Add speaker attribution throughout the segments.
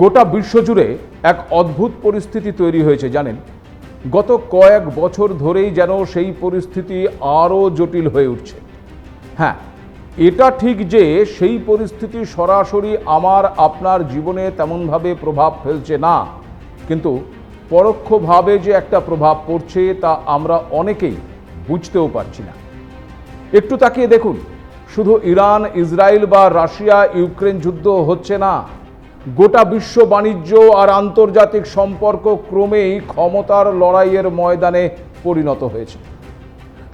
Speaker 1: গোটা বিশ্বজুড়ে এক অদ্ভুত পরিস্থিতি তৈরি হয়েছে, জানেন? গত কয়েক বছর ধরেই যেন সেই পরিস্থিতি আরও জটিল হয়ে উঠছে। হ্যাঁ এটা ঠিক যে সেই পরিস্থিতি সরাসরি আমার, আপনার জীবনে তেমনভাবে প্রভাব ফেলছে না, কিন্তু পরোক্ষভাবে যে একটা প্রভাব পড়ছে তা আমরা অনেকেই বুঝতেও পারছি না। একটু তাকিয়ে দেখুন, শুধু ইরান, ইসরায়েল বা রাশিয়া, ইউক্রেন যুদ্ধ হচ্ছে না গোটা বিশ্ব বাণিজ্য আর আন্তর্জাতিক সম্পর্ক ক্রমেই ক্ষমতার লড়াইয়ের ময়দানে পরিণত হয়েছে।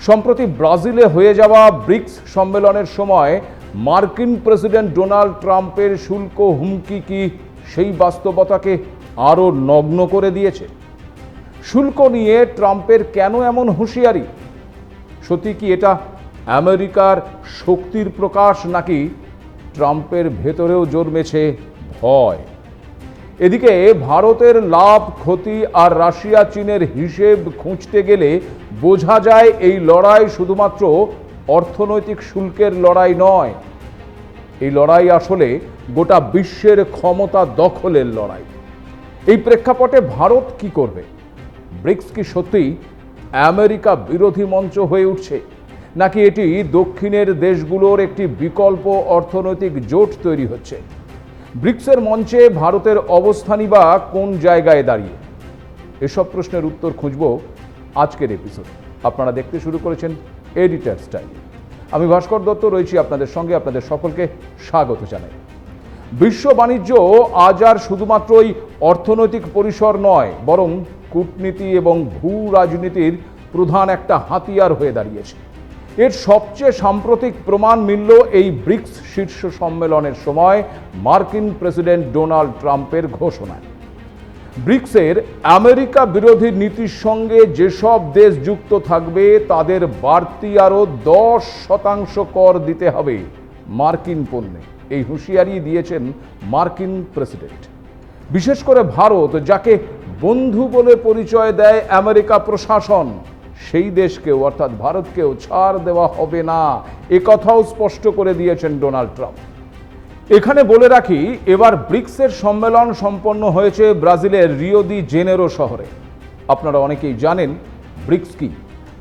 Speaker 1: সম্প্রতি ব্রাজিলে হয়ে যাওয়া ব্রিক্স সম্মেলনের সময় মার্কিন প্রেসিডেন্ট ডোনাল্ড ট্রাম্পের শুল্ক হুমকি কি সেই বাস্তবতাকে আরও নগ্ন করে দিয়েছে? শুল্ক নিয়ে ট্রাম্পের কেন এমন হুঁশিয়ারি? সত্যি কি এটা আমেরিকার শক্তির প্রকাশ নাকি ট্রাম্পের ভেতরেও জন্মেছে ভয় এদিকে ভারতের লাভ, ক্ষতি আর রাশিয়া, চীনের হিসেব খুঁজতে গেলে বোঝা যায় এই লড়াই শুধুমাত্র অর্থনৈতিক শুল্কের লড়াই নয়। এই লড়াই আসলে গোটা বিশ্বের ক্ষমতা দখলের লড়াই। এই প্রেক্ষাপটে ভারত কি করবে? ব্রিক্স কি সত্যিই আমেরিকা বিরোধী মঞ্চ হয়ে উঠছে? নাকি এটি দক্ষিণের দেশগুলোর একটি বিকল্প অর্থনৈতিক জোট তৈরি হচ্ছে? ব্রিক্সের মঞ্চে ভারতের অবস্থানই বা কোন জায়গায় দাঁড়িয়ে? এসব প্রশ্নের উত্তর খুঁজব আজকের এপিসোড আপনারা দেখতে শুরু করেছেন এডিটার স্টাইল আমি ভাস্কর দত্ত, রয়েছি আপনাদের সঙ্গে, আপনাদের সকলকে স্বাগত জানাই। বিশ্ব বাণিজ্য আজ আর শুধুমাত্রই অর্থনৈতিক পরিসর নয়, বরং কূটনীতি এবং ভূ রাজনীতির প্রধান একটা হাতিয়ার হয়ে দাঁড়িয়েছে। এর সবচেয়ে সাম্প্রতিক প্রমাণ মিলল এই ব্রিক্স শীর্ষ সম্মেলনের সময় মার্কিন প্রেসিডেন্ট ডোনাল্ড ট্রাম্পের ঘোষণায়। ব্রিক্সের আমেরিকা বিরোধী নীতির সঙ্গে যেসব দেশ যুক্ত থাকবে, তাদের বাড়তি আরও দশ শতাংশ কর দিতে হবে, মার্কিন পণ্যে। এই হুঁশিয়ারি দিয়েছেন মার্কিন প্রেসিডেন্ট। বিশেষ করে ভারত, যাকে বন্ধু বলে পরিচয় দেয় আমেরিকা প্রশাসন। সেই দেশকেও, অর্থাৎ ভারতকেও ছাড় দেওয়া হবে না। এ কথাও স্পষ্ট করে দিয়েছেন ডোনাল্ড ট্রাম্প। এখানে বলে রাখি, এবার ব্রিক্সের সম্মেলন সম্পন্ন হয়েছে ব্রাজিলের রিও দি জেনেরো শহরে। আপনারা অনেকেই জানেন ব্রিক্স কি,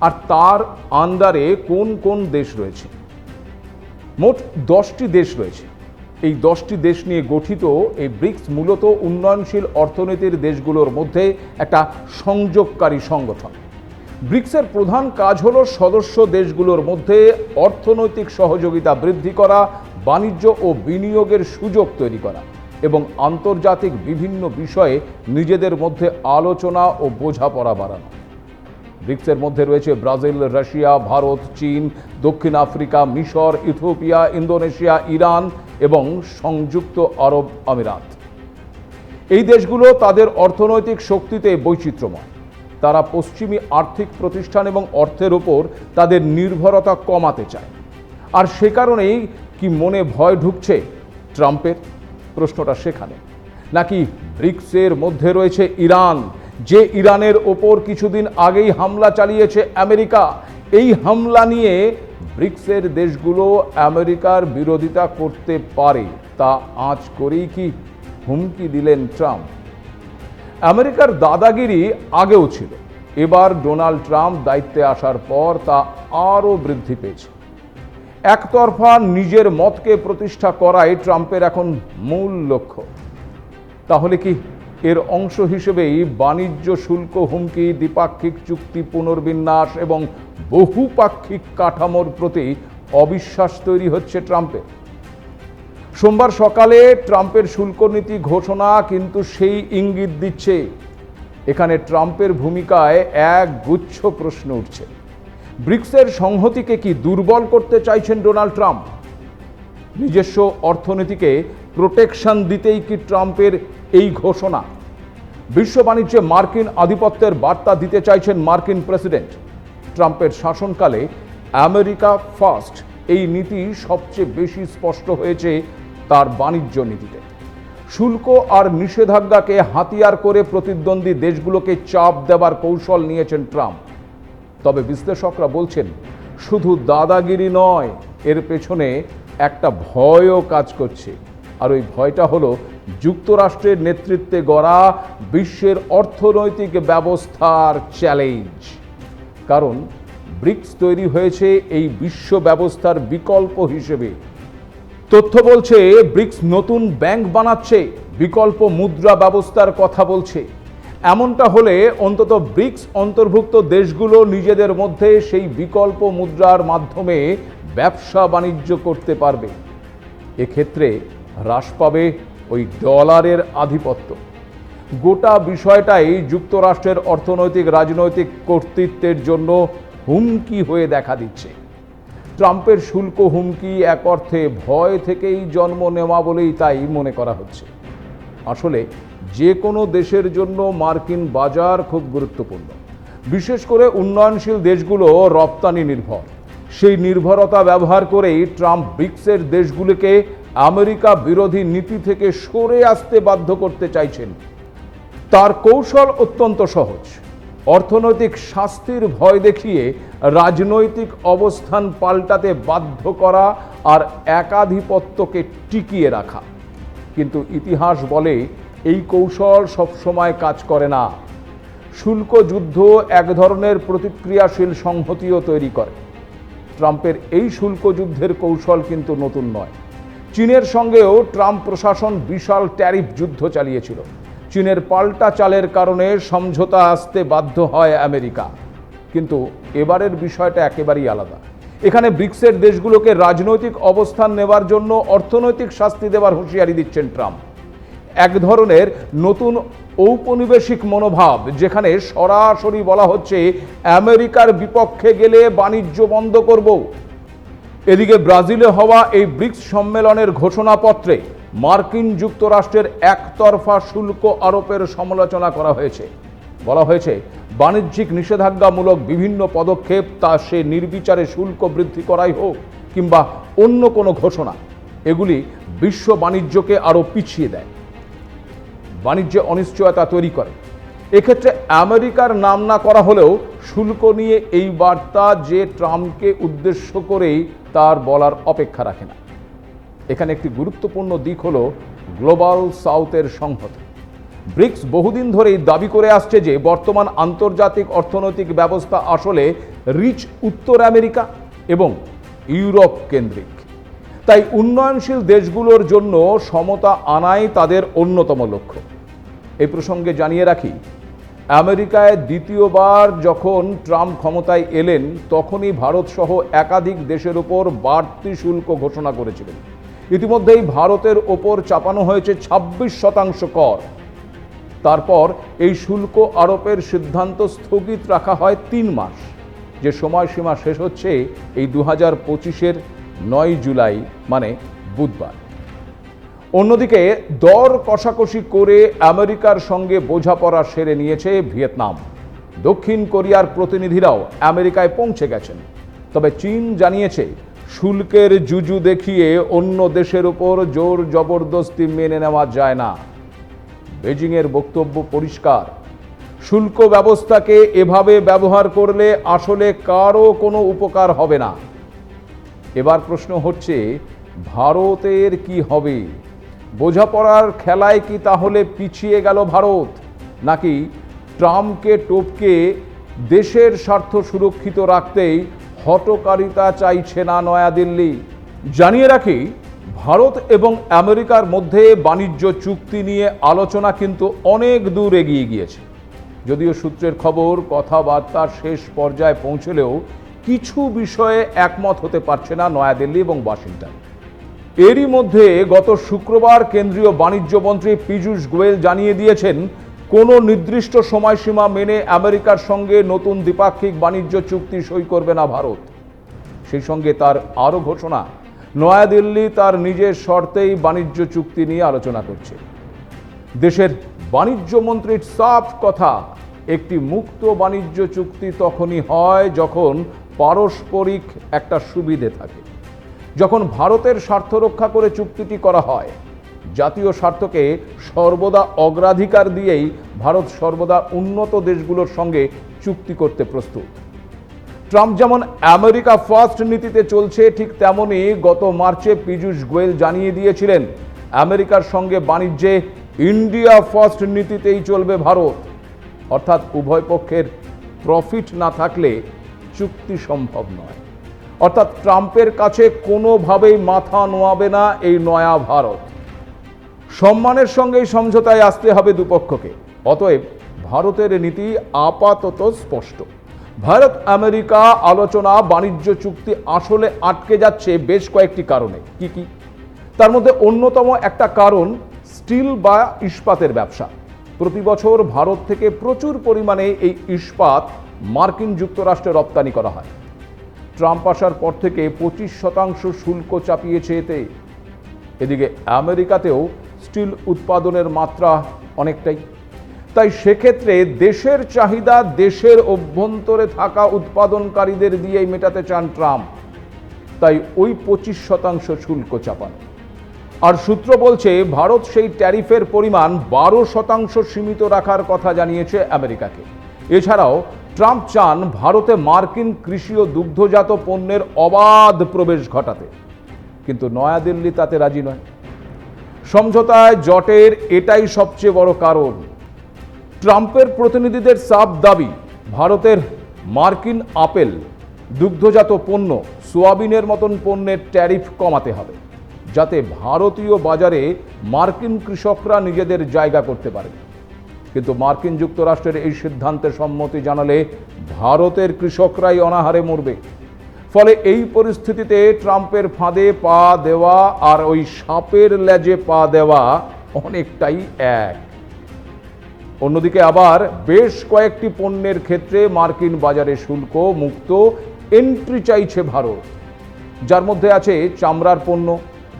Speaker 1: আর তার আন্ডারে কোন কোন দেশ রয়েছে। মোট দশটি দেশ রয়েছে। এই দশটি দেশ নিয়ে গঠিত এই ব্রিক্স মূলত উন্নয়নশীল অর্থনীতির দেশগুলোর মধ্যে একটা সংযোগকারী সংগঠন। ব্রিক্সের প্রধান কাজ হল সদস্য দেশগুলোর মধ্যে অর্থনৈতিক সহযোগিতা বৃদ্ধি করা, বাণিজ্য ও বিনিয়োগের সুযোগ তৈরি করা এবং আন্তর্জাতিক বিভিন্ন বিষয়ে নিজেদের মধ্যে আলোচনা ও বোঝাপড়া বাড়ানো। ব্রিক্সের মধ্যে রয়েছে ব্রাজিল, রাশিয়া, ভারত, চীন, দক্ষিণ আফ্রিকা, মিশর, ইথিওপিয়া, ইন্দোনেশিয়া, ইরান এবং সংযুক্ত আরব আমিরাত। এই দেশগুলো তাদের অর্থনৈতিক শক্তিতে বৈচিত্র্যময়। তারা পশ্চিমী আর্থিক প্রতিষ্ঠান এবং অর্থের ওপর তাদের নির্ভরতা কমাতে চায়। আর সে কারণেই কি মনে ভয় ঢুকছে ট্রাম্পের? প্রশ্নটা সেখানে। নাকি ব্রিক্সের মধ্যে রয়েছে ইরান, যে ইরানের ওপর কিছুদিন আগেই হামলা চালিয়েছে আমেরিকা, এই হামলা নিয়ে ব্রিক্সের দেশগুলো আমেরিকার বিরোধিতা করতে পারে। তা আঁচ করেই কি হুমকি দিলেন ট্রাম্প? আমেরিকার দাদাগিরি আগেও ছিল। এবার ডোনাল্ড ট্রাম্প দায়িত্বে আসার পর তা আরও বৃদ্ধি পেয়েছে। একতরফা নিজের মতকে প্রতিষ্ঠা করাই ট্রাম্পের এখন মূল লক্ষ্য। তাহলে কি এর অংশ হিসেবেই বাণিজ্য শুল্ক হুমকি, দ্বিপাক্ষিক চুক্তি পুনর্বিন্যাস এবং বহুপাক্ষিক কাঠামোর প্রতি অবিশ্বাস তৈরি হচ্ছে ট্রাম্পের? সোমবার সকালে ট্রাম্পের শুল্ক নীতি ঘোষণা কিন্তু সেই ইঙ্গিত দিচ্ছে। এখানে ট্রাম্পের ভূমিকায় এক গুচ্ছ প্রশ্ন উঠছে। ব্রিক্সের সংহতিকে কি দুর্বল করতে চাইছেন ডোনাল্ড ট্রাম্প? নিজস্ব অর্থনীতিকে প্রোটেকশন দিতেই কি ট্রাম্পের এই ঘোষণা? বিশ্ব বাণিজ্যে মার্কিন আধিপত্যের বার্তা দিতে চাইছেন মার্কিন প্রেসিডেন্ট। ট্রাম্পের শাসনকালে আমেরিকা ফার্স্ট এই নীতি সবচেয়ে বেশি স্পষ্ট হয়েছে তার বাণিজ্য নীতিতে। শুল্ক আর নিষেধাজ্ঞাকে হাতিয়ার করে প্রতিদ্বন্দ্বী দেশগুলোকে চাপ দেবার কৌশল নিয়েছেন ট্রাম্প। তবে বিশ্লেষকরা বলছেন, শুধু দাদাগিরি নয়, এর পেছনে একটা ভয়ও কাজ করছে। আর ওই ভয়টা হলো যুক্তরাষ্ট্রের নেতৃত্বে গড়া বিশ্বের অর্থনৈতিক ব্যবস্থার চ্যালেঞ্জ। কারণ, ব্রিক্স তৈরি হয়েছে এই বিশ্ব ব্যবস্থার বিকল্প হিসেবে। তথ্য বলছে, ব্রিক্স নতুন ব্যাংক বানাচ্ছে, বিকল্প মুদ্রা ব্যবস্থার কথা বলছে। এমনটা হলে অন্তত ব্রিক্স অন্তর্ভুক্ত দেশগুলো নিজেদের মধ্যে সেই বিকল্প মুদ্রার মাধ্যমে ব্যবসা বাণিজ্য করতে পারবে। এক্ষেত্রে হ্রাস পাবে ওই ডলারের আধিপত্য। গোটা বিষয়টাই যুক্তরাষ্ট্রের অর্থনৈতিক, রাজনৈতিক কর্তৃত্বের জন্য হুমকি হয়ে দেখা দিচ্ছে। ট্রাম্পের শুল্ক হুমকি এক অর্থে ভয় থেকেই জন্ম নেওয়া বলেই তাই মনে করা হচ্ছে। আসলে যে কোনো দেশের জন্য মার্কিন বাজার খুব গুরুত্বপূর্ণ। বিশেষ করে উন্নয়নশীল দেশগুলো রপ্তানি নির্ভর। সেই নির্ভরতা ব্যবহার করেই ট্রাম্প ব্রিক্সের দেশগুলিকে আমেরিকা বিরোধী নীতি থেকে সরে আসতে বাধ্য করতে চাইছেন। তার কৌশল অত্যন্ত সহজ। অর্থনৈতিক শাস্তির ভয় দেখিয়ে রাজনৈতিক অবস্থান পাল্টাতে বাধ্য করা আর একাধিপত্যকে টিকিয়ে রাখা। কিন্তু ইতিহাস বলে এই কৌশল সবসময় কাজ করে না। শুল্ক যুদ্ধ এক ধরনের প্রতিক্রিয়াশীল সংহতিও তৈরি করে। ট্রাম্পের এই শুল্ক যুদ্ধের কৌশল কিন্তু নতুন নয়। চীনের সঙ্গেও ট্রাম্প প্রশাসন বিশাল ট্যারিফ যুদ্ধ চালিয়েছিল। চীনের পাল্টা চালের কারণে সমঝোতা আসতে বাধ্য হয় আমেরিকা। কিন্তু এবারের বিষয়টা একেবারেই আলাদা। এখানে ব্রিক্সের দেশগুলোকে রাজনৈতিক অবস্থান নেবার জন্য অর্থনৈতিক শাস্তি দেওয়ার হুঁশিয়ারি দিচ্ছেন ট্রাম্প। এক ধরনের নতুন ঔপনিবেশিক মনোভাব, যেখানে সরাসরি বলা হচ্ছে আমেরিকার বিপক্ষে গেলে বাণিজ্য বন্ধ করব। এদিকে ব্রাজিলে হওয়া এই ব্রিক্স সম্মেলনের ঘোষণাপত্রে মার্কিন যুক্তরাষ্ট্রের একতরফা শুল্ক আরোপের সমালোচনা করা হয়েছে। বলা হয়েছে, বাণিজ্যিক নিষেধাজ্ঞামূলক বিভিন্ন পদক্ষেপ তা সে নির্বিচারে শুল্ক বৃদ্ধি করাই হোক কিংবা অন্য কোনো ঘোষণা, এগুলি বিশ্ব বাণিজ্যকে আরও পিছিয়ে দেয়। বাণিজ্যে অনিশ্চয়তা তৈরি করে। এক্ষেত্রে আমেরিকার নাম না করা হলেও শুল্ক নিয়ে এই বার্তা যে ট্রাম্পকে উদ্দেশ্য করেই তার বলার অপেক্ষা রাখে না। এখানে একটি গুরুত্বপূর্ণ দিক হল গ্লোবাল সাউথের সংহতি। ব্রিক্স বহুদিন ধরেই দাবি করে আসছে যে বর্তমান আন্তর্জাতিক অর্থনৈতিক ব্যবস্থা আসলে রিচ উত্তর আমেরিকা এবং ইউরোপ কেন্দ্রিক। তাই উন্নয়নশীল দেশগুলোর জন্য সমতা আনাই তাদের অন্যতম লক্ষ্য। এই প্রসঙ্গে জানিয়ে রাখি, আমেরিকায় দ্বিতীয়বার যখন ট্রাম্প ক্ষমতায় এলেন, তখনই ভারতসহ একাধিক দেশের উপর বাড়তি শুল্ক ঘোষণা করেছিলেন। ইতিমধ্যেই ভারতের ওপর চাপানো হয়েছে ছাব্বিশ শতাংশ কর। তারপর এই শুল্ক আরোপের সিদ্ধান্ত স্থগিত রাখা হয় তিন মাস। যে সময়সীমা শেষ হচ্ছে এই দু হাজার পঁচিশের নয় জুলাই মানে বুধবার। অন্যদিকে দর কষাকষি করে আমেরিকার সঙ্গে বোঝাপড়া সেরে নিয়েছে ভিয়েতনাম। দক্ষিণ কোরিয়ার প্রতিনিধিরাও আমেরিকায় পৌঁছে গেছেন। তবে চীন জানিয়েছে শুল্কের জুজু দেখিয়ে অন্য দেশের উপর জোর জবরদস্তি মেনে নেওয়া যায় না। বেজিংয়ের বক্তব্য পরিষ্কার। শুল্ক ব্যবস্থাকে এভাবে ব্যবহার করলে আসলে কারও কোনো উপকার হবে না। এবার প্রশ্ন হচ্ছে, ভারতের কি হবে? বোঝাপড়ার খেলায় কি তাহলে পিছিয়ে গেল ভারত? নাকি ট্রাম্পকে টপকে দেশের স্বার্থ সুরক্ষিত রাখতেই হটকারিতা চাইছে না নয়াদিল্লি। জানিয়ে রাখি, ভারত এবং আমেরিকার মধ্যে বাণিজ্য চুক্তি নিয়ে আলোচনা কিন্তু অনেক দূর এগিয়ে গিয়েছে। যদিও সূত্রের খবর কথাবার্তার শেষ পর্যায়ে পৌঁছলেও কিছু বিষয়ে একমত হতে পারছে না নয়াদিল্লি এবং ওয়াশিংটন। এরই মধ্যে গত শুক্রবার কেন্দ্রীয় বাণিজ্য মন্ত্রী পীযূষ গোয়েল জানিয়ে দিয়েছেন কোনো নির্দিষ্ট সময়সীমা মেনে আমেরিকার সঙ্গে নতুন দ্বিপাক্ষিক বাণিজ্য চুক্তি সই করবে না ভারত। সেই সঙ্গে তার আরও ঘোষণা, নয়াদিল্লি তার নিজের শর্তেই বাণিজ্য চুক্তি নিয়ে আলোচনা করছে। দেশের বাণিজ্য মন্ত্রীর সাফ কথা, একটি মুক্ত বাণিজ্য চুক্তি তখনই হয় যখন পারস্পরিক একটা সুবিধে থাকে। যখন ভারতের স্বার্থ রক্ষা করে চুক্তিটি করা হয় জাতীয় স্বার্থকে সর্বদা অগ্রাধিকার দিয়েই ভারত সর্বদা উন্নত দেশগুলোর সঙ্গে চুক্তি করতে প্রস্তুত। ট্রাম্প যেমন আমেরিকা ফার্স্ট নীতিতে চলছে, ঠিক তেমনই গত মার্চে পীযূষ গোয়েল জানিয়ে দিয়েছিলেন, আমেরিকার সঙ্গে বাণিজ্যে ইন্ডিয়া ফার্স্ট নীতিতেই চলবে ভারত। অর্থাৎ উভয় পক্ষের প্রফিট না থাকলে চুক্তি সম্ভব নয়। অর্থাৎ ট্রাম্পের কাছে কোনোভাবেই মাথা নোয়াবে না এই নয়া ভারত। সম্মানের সঙ্গেই সমঝোতায় আসতে হবে দুপক্ষকে। অতএব ভারতের নীতি আপাতত স্পষ্ট। ভারত আমেরিকা আলোচনা বাণিজ্য চুক্তি আসলে আটকে যাচ্ছে বেশ কয়েকটি কারণে। কি কি? তার মধ্যে অন্যতম একটা কারণ স্টিল বা ইস্পাতের ব্যবসা। প্রতি বছর ভারত থেকে প্রচুর পরিমাণে এই ইস্পাত মার্কিন যুক্তরাষ্ট্রে রপ্তানি করা হয়। ট্রাম্প আসার পর থেকে পঁচিশ শতাংশ শুল্ক চাপিয়েছে এতে। এদিকে আমেরিকাতেও স্টিল উৎপাদনের মাত্রা অনেকটাই। তাই সেক্ষেত্রে দেশের চাহিদা দেশের অভ্যন্তরে থাকা উৎপাদনকারীদের দিয়েই মেটাতে চান ট্রাম্প। তাই ওই পঁচিশ শতাংশ শুল্ক চাপানো। আর সূত্র বলছে, ভারত সেই ট্যারিফের পরিমাণ বারো শতাংশ সীমিত রাখার কথা জানিয়েছে আমেরিকাকে। এছাড়াও ট্রাম্প চান ভারতে মার্কিন কৃষি ও দুগ্ধজাত পণ্যের অবাধ প্রবেশ ঘটাতে। কিন্তু নয়াদিল্লি তাতে রাজি নয়। সমঝোতায় জটের এটাই সবচেয়ে বড় কারণ। ট্রাম্পের প্রতিনিধিদের সাফ দাবি, ভারতের মার্কিন আপেল, দুগ্ধজাত পণ্য, সোয়াবিনের মতন পণ্যের ট্যারিফ কমাতে হবে, যাতে ভারতীয় বাজারে মার্কিন কৃষকরা নিজেদের জায়গা করতে পারে। কিন্তু মার্কিন যুক্তরাষ্ট্রের এই সিদ্ধান্তে সম্মতি জানালে ভারতের কৃষকরাই অনাহারে মরবে। ফলে এই পরিস্থিতিতে ট্রাম্পের ফাঁদে পা দেওয়া আর ওই সাপের লেজে পা দেওয়া অনেকটাই এক। অন্যদিকে আবার বেশ কয়েকটি পণ্যের ক্ষেত্রে মার্কিন বাজারে শুল্ক মুক্ত এন্ট্রি চাইছে ভারত। যার মধ্যে আছে চামড়ার পণ্য,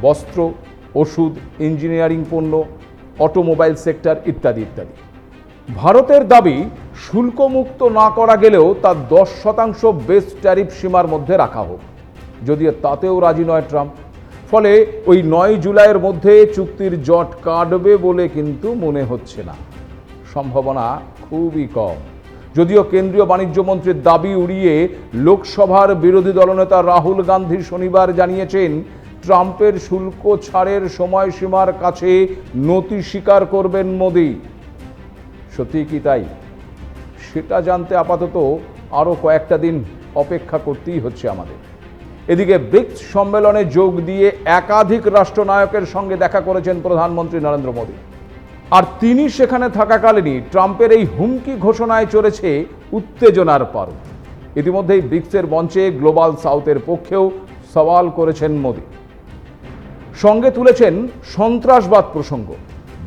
Speaker 1: বস্ত্র, ওষুধ, ইঞ্জিনিয়ারিং পণ্য, অটোমোবাইল সেক্টর ইত্যাদি ইত্যাদি। ভারতের দাবি, শুল্কমুক্ত না করা গেলেও তা দশ শতাংশ বেস ট্যারিফ সীমার মধ্যে রাখা হোক। যদিও তাতেও রাজি নয় ট্রাম্প। ফলে ওই নয় জুলাইয়ের মধ্যে চুক্তির জট কাটবে বলে কিন্তু মনে হচ্ছে না। সম্ভাবনা খুবই কম। যদিও কেন্দ্রীয় বাণিজ্য মন্ত্রীর দাবি উড়িয়ে লোকসভার বিরোধী দলনেতা রাহুল গান্ধী শনিবার জানিয়েছেন, ট্রাম্পের শুল্ক ছাড়ের সময়সীমার কাছে নতি স্বীকার করবেন মোদি। সত্যি কি তাই? সেটা জানতে আপাতত আরও কয়েকটা দিন অপেক্ষা করতেই হচ্ছে আমাদের। এদিকে ব্রিক্স সম্মেলনে যোগ দিয়ে একাধিক রাষ্ট্রনায়কের সঙ্গে দেখা করেছেন প্রধানমন্ত্রী নরেন্দ্র মোদী। আর তিনি সেখানে থাকাকালীনই ট্রাম্পের এই হুমকি ঘোষণায় চলেছে উত্তেজনার পারদ ইতিমধ্যেই ব্রিক্সের মঞ্চে গ্লোবাল সাউথের পক্ষেও সওয়াল করেছেন মোদী। সঙ্গে তুলেছেন সন্ত্রাসবাদ প্রসঙ্গ।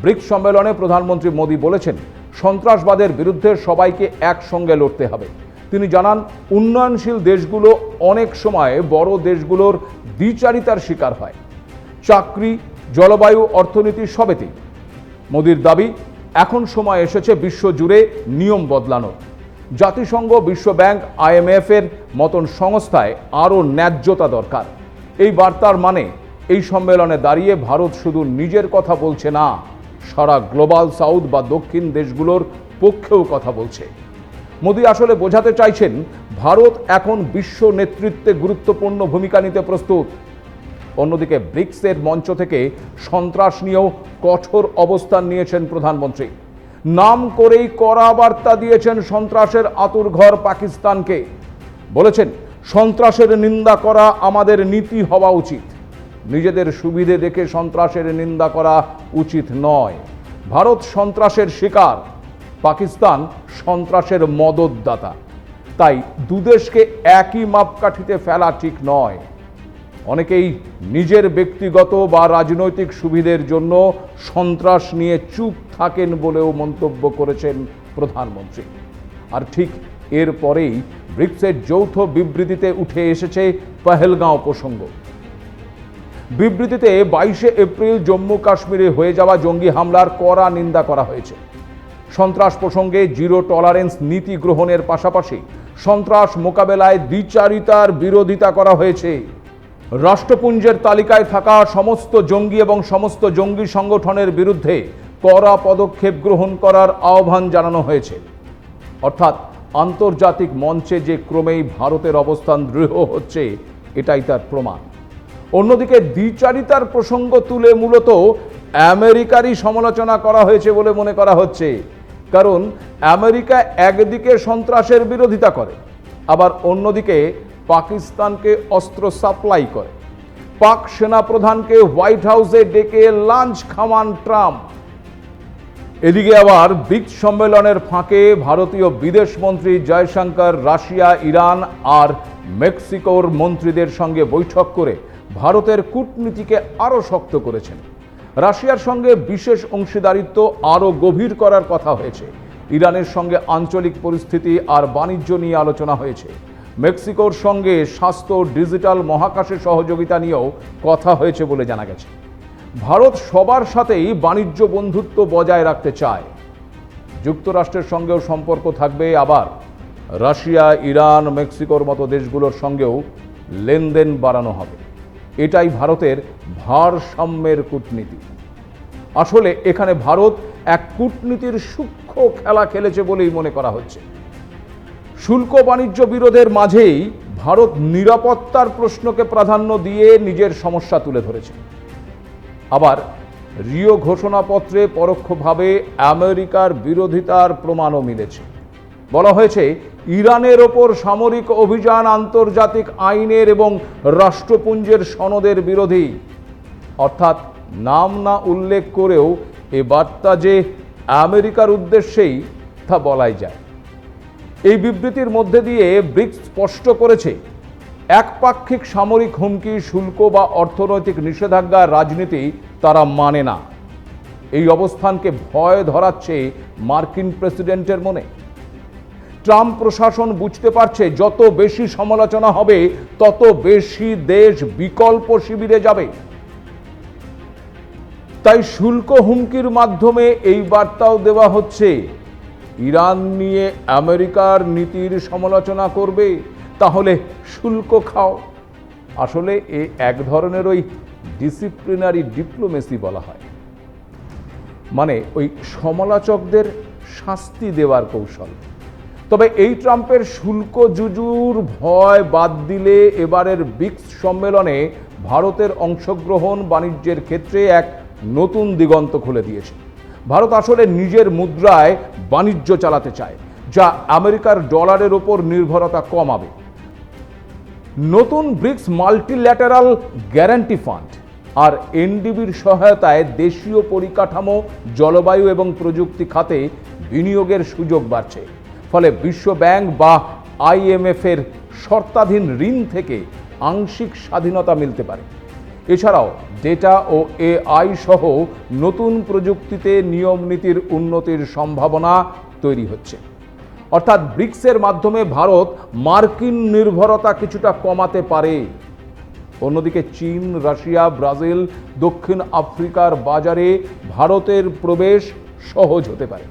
Speaker 1: ব্রিক্স সম্মেলনে প্রধানমন্ত্রী মোদী বলেছেন সন্ত্রাসবাদের বিরুদ্ধে সবাইকে একসঙ্গে লড়তে হবে। তিনি জানান, উন্নয়নশীল দেশগুলো অনেক সময় বড় দেশগুলোর দ্বিচারিতার শিকার হয়। চাকরি, জলবায়ু, অর্থনীতি সবেতেই। মোদির দাবি, এখন সময় এসেছে বিশ্বজুড়ে নিয়ম বদলানো জাতিসংঘ বিশ্বব্যাংক আইএমএফ এর মতন সংস্থায় আরও ন্যায্যতা দরকার। এই বার্তার মানে এই সম্মেলনে দাঁড়িয়ে ভারত শুধু নিজের কথা বলছে না। সারা গ্লোবাল সাউথ বা দক্ষিণ দেশগুলোর পক্ষেও কথা বলছে। মোদি আসলে বোঝাতে চাইছেন, ভারত এখন বিশ্ব নেতৃত্বে গুরুত্বপূর্ণ ভূমিকা নিতে প্রস্তুত। অন্যদিকে ব্রিক্সের মঞ্চ থেকে সন্ত্রাস নিয়েও কঠোর অবস্থান নিয়েছেন প্রধানমন্ত্রী। নাম করেই কড়া বার্তা দিয়েছেন সন্ত্রাসের আতুরঘর পাকিস্তানকে। বলেছেন, সন্ত্রাসের নিন্দা করা আমাদের নীতি হওয়া উচিত। নিজেদের সুবিধে দেখে সন্ত্রাসের নিন্দা করা উচিত নয়। ভারত সন্ত্রাসের শিকার, পাকিস্তান সন্ত্রাসের মদতদাতা। তাই দুদেশকে একই মাপকাঠিতে ফেলা ঠিক নয়। অনেকেই নিজের ব্যক্তিগত বা রাজনৈতিক সুবিধের জন্য সন্ত্রাস নিয়ে চুপ থাকেন বলেও মন্তব্য করেছেন প্রধানমন্ত্রী। আর ঠিক এরপরেই ব্রিক্সের যৌথ বিবৃতিতে উঠে এসেছে পহেলগাঁও প্রসঙ্গ। বিবৃতিতে বাইশে এপ্রিল জম্মু কাশ্মীরে হয়ে যাওয়া জঙ্গি হামলার কড়া নিন্দা করা হয়েছে। সন্ত্রাস প্রসঙ্গে জিরো টলারেন্স নীতি গ্রহণের পাশাপাশি সন্ত্রাস মোকাবেলায় দ্বিচারিতার বিরোধিতা করা হয়েছে। রাষ্ট্রপুঞ্জের তালিকায় থাকা সমস্ত জঙ্গি এবং সমস্ত জঙ্গি সংগঠনের বিরুদ্ধে কড়া পদক্ষেপ গ্রহণ করার আহ্বান জানানো হয়েছে। অর্থাৎ আন্তর্জাতিক মঞ্চে যে ক্রমেই ভারতের অবস্থান দৃঢ় হচ্ছে, এটাই তার প্রমাণ। অন্যদিকে দ্বিচারিতার প্রসঙ্গ তুলে মূলত আমেরিকারই সমালোচনা করা হয়েছে বলে মনে করা হচ্ছে। কারণ আমেরিকা একদিকে সন্ত্রাসের বিরোধিতা করে, আবার অন্যদিকে পাকিস্তানকে অস্ত্র সাপ্লাই করে। পাক সেনাপ্রধানকে হোয়াইট হাউসে ডেকে লাঞ্চ খাওয়ান ট্রাম্প। এদিকে আবার ব্রিক্স সম্মেলনের ফাঁকে ভারতীয় বিদেশমন্ত্রী জয়শঙ্কর রাশিয়া, ইরান আর মেক্সিকোর মন্ত্রীদের সঙ্গে বৈঠক করে ভারতের কূটনীতিকে আরও শক্ত করেছেন। রাশিয়ার সঙ্গে বিশেষ অংশীদারিত্ব আরও গভীর করার কথা হয়েছে। ইরানের সঙ্গে আঞ্চলিক পরিস্থিতি আর বাণিজ্য নিয়ে আলোচনা হয়েছে। মেক্সিকোর সঙ্গে স্বাস্থ্য, ডিজিটাল, মহাকাশে সহযোগিতা নিয়েও কথা হয়েছে বলে জানা গেছে। ভারত সবার সাথেই বাণিজ্য বন্ধুত্ব বজায় রাখতে চায়। যুক্তরাষ্ট্রের সঙ্গেও সম্পর্ক থাকবে আবার। রাশিয়া, ইরান, মেক্সিকোর মতো দেশগুলোর সঙ্গেও লেনদেন বাড়ানো হবে। এটাই ভারতের ভারসাম্যের কূটনীতি। আসলে এখানে ভারত এক কূটনীতির সূক্ষ্ম খেলা খেলেছে বলেই মনে করা হচ্ছে। শুল্ক বাণিজ্য বিরোধের মাঝেই ভারত নিরাপত্তার প্রশ্নকে প্রাধান্য দিয়ে নিজের সমস্যা তুলে ধরেছে। আবার রিও ঘোষণাপত্রে পরোক্ষভাবে আমেরিকার বিরোধিতার প্রমাণও মিলেছে। বলা হয়েছে, ইরানের ওপর সামরিক অভিযান আন্তর্জাতিক আইনের এবং রাষ্ট্রপুঞ্জের সনদের বিরোধী। অর্থাৎ নাম না উল্লেখ করেও এ বার্তা যে আমেরিকার উদ্দেশ্যেই তা বলাই যায়। এই বিবৃতির মধ্যে দিয়ে ব্রিক্স স্পষ্ট করেছে একপাক্ষিক সামরিক হুমকি, শুল্ক বা অর্থনৈতিক নিষেধাজ্ঞার রাজনীতি তারা মানে না। এই অবস্থানকে ভয় ধরাচ্ছে মার্কিন প্রেসিডেন্টের মনে। ট্রাম্প প্রশাসন বুঝতে পারছে যত বেশি সমালোচনা হবে, তত বেশি দেশ বিকল্প শিবিরে যাবে। তাই শুল্ক হুমকির মাধ্যমে এই বার্তাও দেওয়া হচ্ছে, ইরান নিয়ে আমেরিকার নীতির সমালোচনা করবে, তাহলে শুল্ক খাও। আসলে এ এক ধরনের ওই ডিসিপ্লিনারি ডিপ্লোমেসি বলা হয়। মানে ওই সমালোচকদের শাস্তি দেওয়ার কৌশল। তবে এই ট্রাম্পের শুল্ক জুজুর ভয় বাদ দিলে এবারের ব্রিক্স সম্মেলনে ভারতের অংশগ্রহণ বাণিজ্যের ক্ষেত্রে এক নতুন দিগন্ত খুলে দিয়েছে। ভারত আসলে নিজের মুদ্রায় বাণিজ্য চালাতে চায়, যা আমেরিকার ডলারের ওপর নির্ভরতা কমাবে। নতুন ব্রিক্স মাল্টিল্যাটারাল গ্যারান্টি ফান্ড আর এনডিবির সহায়তায় দেশীয় পরিকাঠামো, জলবায়ু এবং প্রযুক্তি খাতে বিনিয়োগের সুযোগ বাড়ছে। ফলে বিশ্ব ব্যাংক বা আইএমএফের শর্তাধীন ঋণ থেকে আংশিক স্বাধীনতা মিলতে পারে। এছাড়াও ডেটা ও এআই সহ নতুন প্রযুক্তিতে নিয়ম নীতির উন্নতির সম্ভাবনা তৈরি হচ্ছে। অর্থাৎ ব্রিক্সের মাধ্যমে ভারত মার্কিন নির্ভরতা কিছুটা কমাতে পারে। অন্যদিকে চীন, রাশিয়া, ব্রাজিল, দক্ষিণ আফ্রিকার বাজারে ভারতের প্রবেশ সহজ হতে পারে।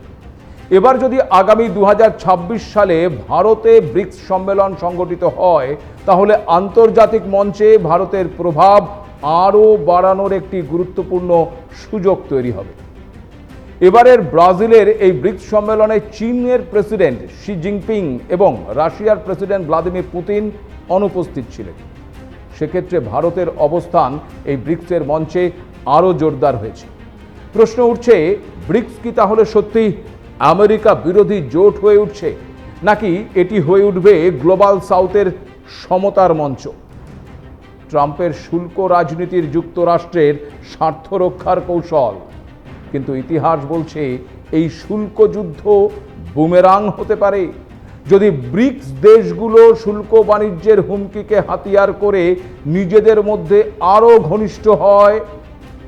Speaker 1: এবার যদি আগামী দু হাজার ছাব্বিশ সালে ভারতে ব্রিক্স সম্মেলন সংগঠিত হয়, তাহলে আন্তর্জাতিক মঞ্চে ভারতের প্রভাব আরও বাড়ানোর একটি গুরুত্বপূর্ণ সুযোগ তৈরি হবে। এবারের ব্রাজিলের এই ব্রিক্স সম্মেলনে চীনের প্রেসিডেন্ট শি জিনপিং এবং রাশিয়ার প্রেসিডেন্ট ভ্লাদিমির পুতিন অনুপস্থিত ছিলেন। সেক্ষেত্রে ভারতের অবস্থান এই ব্রিক্সের মঞ্চে আরও জোরদার হয়েছে। প্রশ্ন উঠছে, ব্রিক্স কি তাহলে সত্যি আমেরিকা বিরোধী জোট হয়ে উঠছে। নাকি এটি হয়ে উঠবে গ্লোবাল সাউথের সমতার মঞ্চ? ট্রাম্পের শুল্ক রাজনীতির যুক্তরাষ্ট্রের স্বার্থ রক্ষার কৌশল। কিন্তু ইতিহাস বলছে, এই শুল্ক যুদ্ধ বুমেরাং হতে পারে। যদি ব্রিক্স দেশগুলো শুল্ক বাণিজ্যের হুমকিকে হাতিয়ার করে নিজেদের মধ্যে আরও ঘনিষ্ঠ হয়,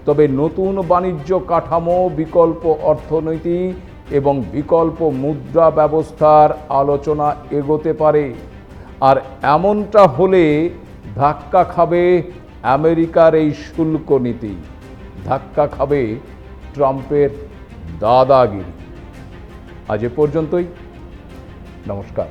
Speaker 1: তবে নতুন বাণিজ্য কাঠামো, বিকল্প অর্থনীতি এবং বিকল্প মুদ্রা ব্যবস্থার আলোচনা এগোতে পারে। আর এমনটা হলে ধাক্কা খাবে আমেরিকার এই শুল্ক নীতি। ধাক্কা খাবে ট্রাম্পের দাদাগিরি। আজ এ পর্যন্তই। নমস্কার।